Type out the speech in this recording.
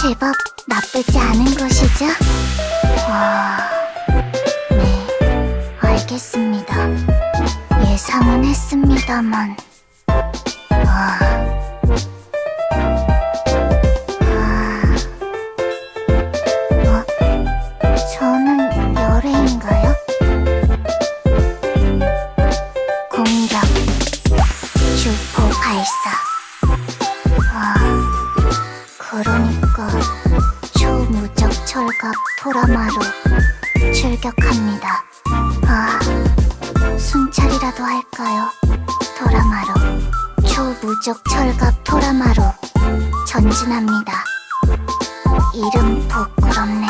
제법 나쁘지 않은 것이죠? 아, 네, 알겠습니다. 예상은 했습니다만, 아, 아, 어? 공격, 주포 발사. 아, 그러니까 초무적 철갑 토라마로 출격합니다. 아, 순찰이라도 할까요? 토라마로 초무적 철갑 토라마로 전진합니다. 이름 부끄럽네요. 네네,